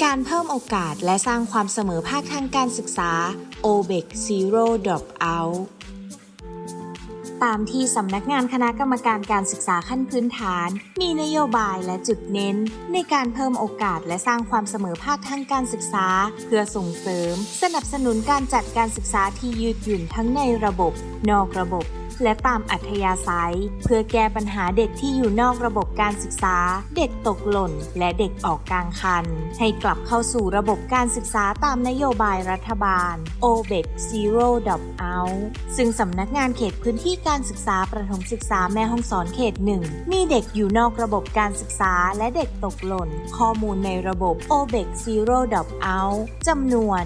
การเพิ่มโอกาสและสร้างความเสมอภาคทางการศึกษา OBEC Zero Drop Out ตามที่สำนักงานคณะกรรมการการศึกษาขั้นพื้นฐาน มีนโยบายและจุดเน้น ในการเพิ่มโอกาสและสร้างความเสมอภาคทางการศึกษา เพื่อส่งเสริม สนับสนุนการจัดการศึกษาที่ยืดหยุ่นทั้งในระบบ นอกระบบ และตามอัธยาศัย เพื่อแก้ปัญหาเด็กที่อยู่นอกระบบการศึกษา เด็กตกหล่น และเด็กออกกลางคัน ให้กลับเข้าสู่ระบบการศึกษาตามนโยบายรัฐบาล OBEC Zero Drop Out ซึ่งสำนักงานเขตพื้นที่การศึกษาประถมศึกษาแม่ฮ่องสอนเขตหนึ่งมีเด็กอยู่นอกระบบการศึกษาและเด็กตกหล่น ข้อมูลในระบบ OBEC Zero Drop Out จำนวน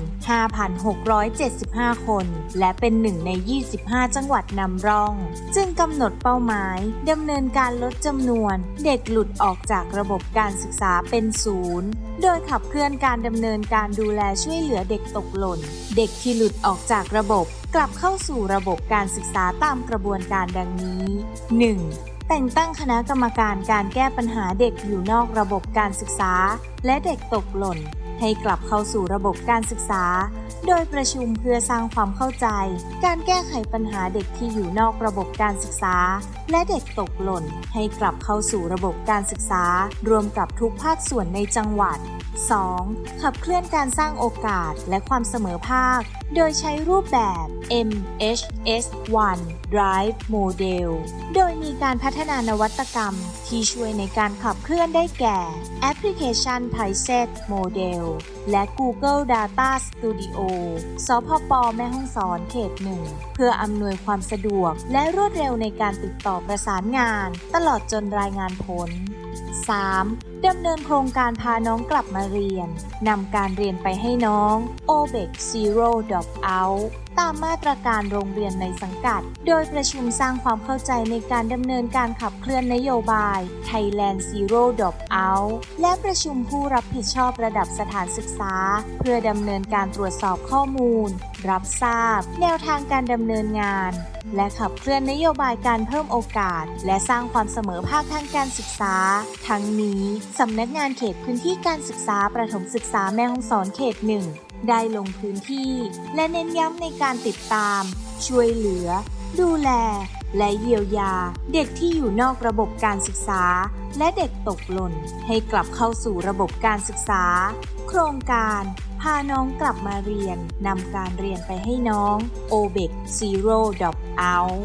5,675 คน และเป็นหนึ่งใน 25 จังหวัดนำร่องจึงกำหนดเป้าหมายดำเนินการลดจำนวน เด็กหลุดออกจากระบบการศึกษาเป็นศูนย์ โดยขับเคลื่อนการดำเนินการดูแลช่วยเหลือเด็กตกหล่น เด็กที่หลุดออกจากระบบ กลับเข้าสู่ระบบการศึกษาตามกระบวนการดังนี้ 1. แต่งตั้งคณะกรรมการการแก้ปัญหาเด็กอยู่นอกระบบการศึกษา และเด็กตกหล่น ให้กลับเข้าสู่ระบบการศึกษา โดยประชุมเพื่อสร้างความเข้าใจ การแก้ไขปัญหาเด็กที่อยู่นอกระบบการศึกษา และเด็กตกหล่น ให้กลับเข้าสู่ระบบการศึกษา รวมกับทุกภาคส่วนในจังหวัด 2. ขับเคลื่อนการสร้างโอกาสและความเสมอภาคโดยใช้รูปแบบ MHS1 Drive Model โดยมีการพัฒนานวัตกรรมที่ช่วยในการขับเคลื่อนได้แก่ แอปพลิเคชัน p i s e t Model และ Google Data Studio สพป แม่ฮ่องสอนเขตหนึ่ง เพื่ออำนวยความสะดวกและรวดเร็วในการติดต่อประสานงาน ตลอดจนรายงานผล 3. ดำเนินโครงการพาน้องกลับมาเรียน นำการเรียนไปให้น้อง OBEC Zero Drop Out ตามมาตรการโรงเรียนในสังกัด โดยประชุมสร้างความเข้าใจในการดำเนินการขับเคลื่อนนโยบาย Thailand Zero Drop Out และประชุมผู้รับผิดชอบระดับสถานศึกษา เพื่อดำเนินการตรวจสอบข้อมูล รับทราบ แนวทางการดำเนินงาน และขับเคลื่อนนโยบายการเพิ่มโอกาส และสร้างความเสมอภาคทางการศึกษา ทั้งนี้สำนักงานเขตพื้นที่การศึกษาประถมศึกษาแม่ฮ่องสอนเขตหนึ่งได้ลงพื้นที่ และเน้นย้ำในการติดตาม ช่วยเหลือ ดูแล และเยียวยา เด็กที่อยู่นอกระบบการศึกษา และเด็กตกหล่น ให้กลับเข้าสู่ระบบการศึกษา โครงการ พาน้องกลับมาเรียนนำการเรียนไปให้น้อง OBEC Zero Drop Out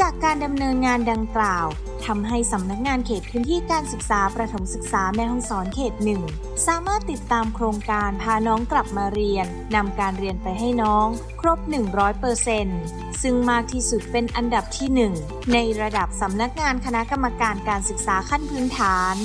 จากการดำเนินงานดังกล่าว ทำให้สำนักงานเขตพื้นที่การศึกษาประถมศึกษาแม่ฮ่องสอนเขตหนึ่งสามารถติดตามโครงการพาน้องกลับมาเรียนนำการเรียนไปให้น้อง ครบ 100%ซึ่งมากที่สุดเป็นอันดับที่ 1 ในระดับสำนักงานคณะกรรมการการศึกษาขั้นพื้นฐาน